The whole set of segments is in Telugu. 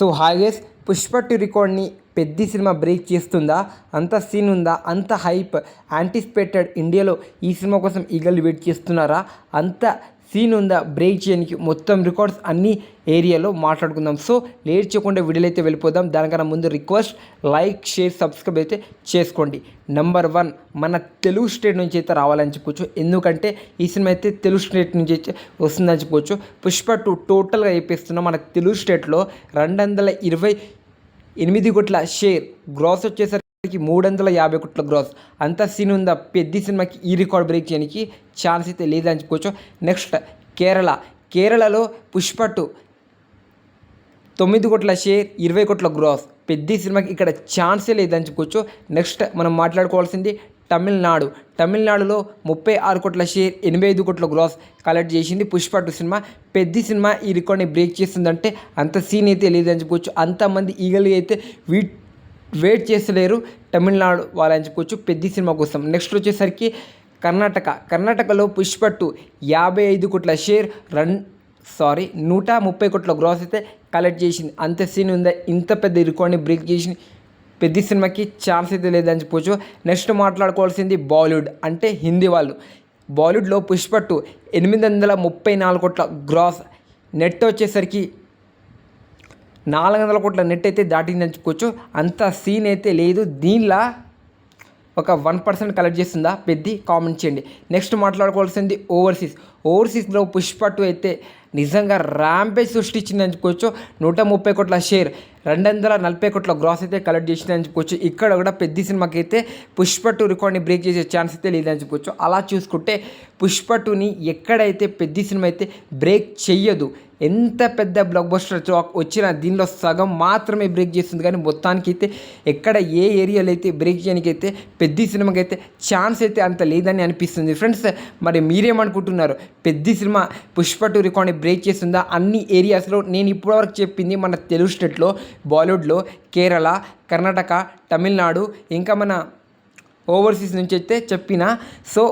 సో హాగేస్ పుష్ప టూ రికార్డ్ని పెద్ద సినిమా బ్రేక్ చేస్తుందా? అంత సీన్ ఉందా? అంత హైప్ యాంటిసిపేటెడ్ ఇండియాలో ఈ సినిమా కోసం ఈగల్ వెయిట్ చేస్తున్నారా? అంత సీన్ ఉందా? బ్రేక్ చేయడానికి మొత్తం రికార్డ్స్ అన్ని ఏరియాలో మాట్లాడుకుందాం. సో లేట్ చేయకుండా వీడియోలైతే వెళ్ళిపోదాం. దానికన్నా ముందు రిక్వెస్ట్ లైక్ షేర్ సబ్స్క్రైబ్ అయితే చేసుకోండి. నెంబర్ వన్ మన తెలుగు స్టేట్ నుంచి అయితే రావాలని చెప్పుకోవచ్చు ఎందుకంటే ఈ సినిమా అయితే తెలుగు స్టేట్ నుంచి అయితే వస్తుందని చెప్పుకోవచ్చు పుష్ప టూ టోటల్గా అయిపోతున్నాం మన తెలుగు స్టేట్లో రెండు వందల ఇరవై ఎనిమిది కోట్ల షేర్ గ్రాస్ వచ్చేసరికి మూడు వందల యాభై కోట్ల గ్రాస్ అంత సీన్ ఉందా? పెద్ద సినిమాకి ఈ రికార్డ్ బ్రేక్ చేయడానికి ఛాన్స్ అయితే లేదని చెప్పుకోవచ్చు. నెక్స్ట్ కేరళ. కేరళలో పుష్ప టూ తొమ్మిది కోట్ల షేర్ ఇరవై కోట్ల గ్రాస్ పెద్ద సినిమాకి ఇక్కడ ఛాన్సే లేదని చెప్పుకోవచ్చు. నెక్స్ట్ మనం మాట్లాడుకోవాల్సింది తమిళనాడు. తమిళనాడులో ముప్పై ఆరు కోట్ల షేర్ ఎనభై ఐదు కోట్ల గ్రాస్ కలెక్ట్ చేసింది పుష్ప టూ సినిమా. పెద్ద సినిమా ఈ రికార్డ్ని బ్రేక్ చేస్తుందంటే అంత సీన్ అయితే లేదని చెప్పుకోవచ్చు. అంతమంది ఈగలు అయితే వీ వెయిట్ చేస్తలేరు. తమిళనాడు వాళ్ళని చెప్పుకోవచ్చు పెద్ద సినిమా కోసం. నెక్స్ట్ వచ్చేసరికి కర్ణాటక. కర్ణాటకలో పుష్పట్టు యాభై ఐదు కోట్ల షేర్ రన్ సారీ నూట ముప్పై కోట్ల గ్రాస్ అయితే కలెక్ట్ చేసింది. అంత సీన్ ఉందా? ఇంత పెద్ద రికార్డ్ని బ్రేక్ చేసింది పెద్ద సినిమాకి ఛాన్స్ అయితే లేదని చెప్పొచ్చు. నెక్స్ట్ మాట్లాడుకోవాల్సింది బాలీవుడ్ అంటే హిందీ వాళ్ళు. బాలీవుడ్లో పుష్పట్టు ఎనిమిది వందల ముప్పై నాలుగు కోట్ల గ్రాస్ నెట్ వచ్చేసరికి నాలుగు వందల కోట్ల నెట్ అయితే దాటిందని చెప్పుకోవచ్చు. అంత సీన్ అయితే లేదు. దీనిలో ఒక వన్ పర్సెంట్ కలెక్ట్ చేస్తుందా? పెద్ద కామెంట్ చేయండి. నెక్స్ట్ మాట్లాడుకోవాల్సింది ఓవర్సీస్ ఓవర్సీస్లో పుష్ప టూ అయితే నిజంగా ర్యాంపేజ్ సృష్టించిందని చెప్పుకోవచ్చు. నూట ముప్పై కోట్ల షేర్ రెండు వందల నలభై కోట్ల గ్రాస్ అయితే కలెక్ట్ చేసిందని చెప్పుకోవచ్చు. ఇక్కడ కూడా పెద్ద సినిమాకి అయితే పుష్ప టూ రికార్డ్ని బ్రేక్ చేసే ఛాన్స్ అయితే లేదని చెప్పుకోవచ్చు. అలా చూసుకుంటే పుష్ప టూని ఎక్కడైతే పెద్ద సినిమా అయితే బ్రేక్ చెయ్యదు. ఎంత పెద్ద బ్లాక్ బస్టర్ వచ్చినా దీనిలో సగం మాత్రమే బ్రేక్ చేస్తుంది. కానీ మొత్తానికి అయితే ఎక్కడ ఏ ఏరియాలో అయితే బ్రేక్ చేయడానికి అయితే పెద్ద సినిమాకి అయితే ఛాన్స్ అయితే అంత లేదని అనిపిస్తుంది. ఫ్రెండ్స్ మరి మీరేమనుకుంటున్నారు? పెద్ద సినిమా పుష్ప టూ రికార్డ్ని బ్రేక్ చేస్తుందా? అన్ని ఏరియాస్లో నేను ఇప్పటివరకు చెప్పింది మన తెలుగు స్టేట్లో బాలీవుడ్లో కేరళ కర్ణాటక తమిళనాడు ఇంకా మన ఓవర్సీస్ నుంచి అయితే చెప్పిన. సో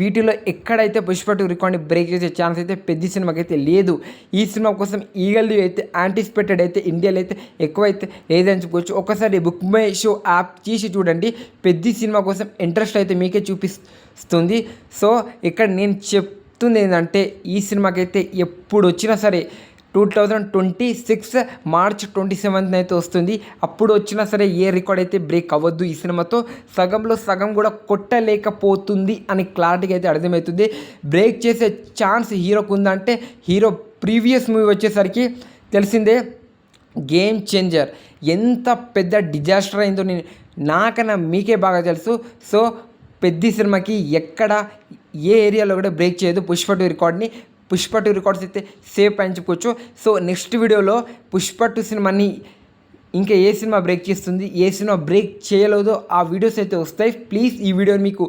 వీటిలో ఎక్కడైతే పుష్ప టూ రికార్డ్ని బ్రేక్ చేసే ఛాన్స్ అయితే పెద్ద సినిమాకి అయితే లేదు. ఈ సినిమా కోసం ఈగల్ది అయితే యాంటిసిపేటెడ్ అయితే ఇండియాలో అయితే ఎక్కువైతే లేదని చెప్పుకోవచ్చు ఒకసారి బుక్ మై షో యాప్ చేసి చూడండి. పెద్ద సినిమా కోసం ఇంట్రెస్ట్ అయితే మీకే చూపిస్తుంది. సో ఇక్కడ నేను చెప్తుంది ఏంటంటే ఈ సినిమాకి అయితే ఎప్పుడు వచ్చినా సరే two thousand twenty six March twenty seventh అయితే వస్తుంది. అప్పుడు వచ్చినా సరే ఏ రికార్డ్ అయితే బ్రేక్ అవ్వద్దు ఈ సినిమాతో. సగంలో సగం కూడా కొట్టలేకపోతుంది అని క్లారిటీగా అయితే అర్థమవుతుంది. బ్రేక్ చేసే ఛాన్స్ హీరోకు ఉందంటే హీరో ప్రీవియస్ మూవీ వచ్చేసరికి తెలిసిందే గేమ్ చేంజర్. ఎంత పెద్ద డిజాస్టర్ అయిందో నేను నాకన్నా మీకే బాగా తెలుసు. సో పెద్ద సినిమాకి ఎక్కడ ఏ ఏరియాలో కూడా బ్రేక్ చేయదు పుష్ప టూ రికార్డ్ని. పుష్ప టూ రికార్డ్స్ అయితే సేఫ్ పెంచుకోవచ్చు సో నెక్స్ట్ వీడియోలో పుష్ప టూ సినిమాని ఇంకా ఏ సినిమా బ్రేక్ చేస్తుంది ఏ సినిమా బ్రేక్ చేయలేదో ఆ వీడియోస్ అయితే వస్తాయి. ప్లీజ్ ఈ వీడియో మీకు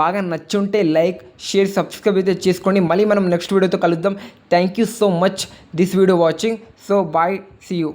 బాగా నచ్చుంటే లైక్ షేర్ సబ్స్క్రైబ్ అయితే చేసుకోండి. మళ్ళీ మనం నెక్స్ట్ వీడియోతో కలుద్దాం. Thank you so much this video watching so bye see you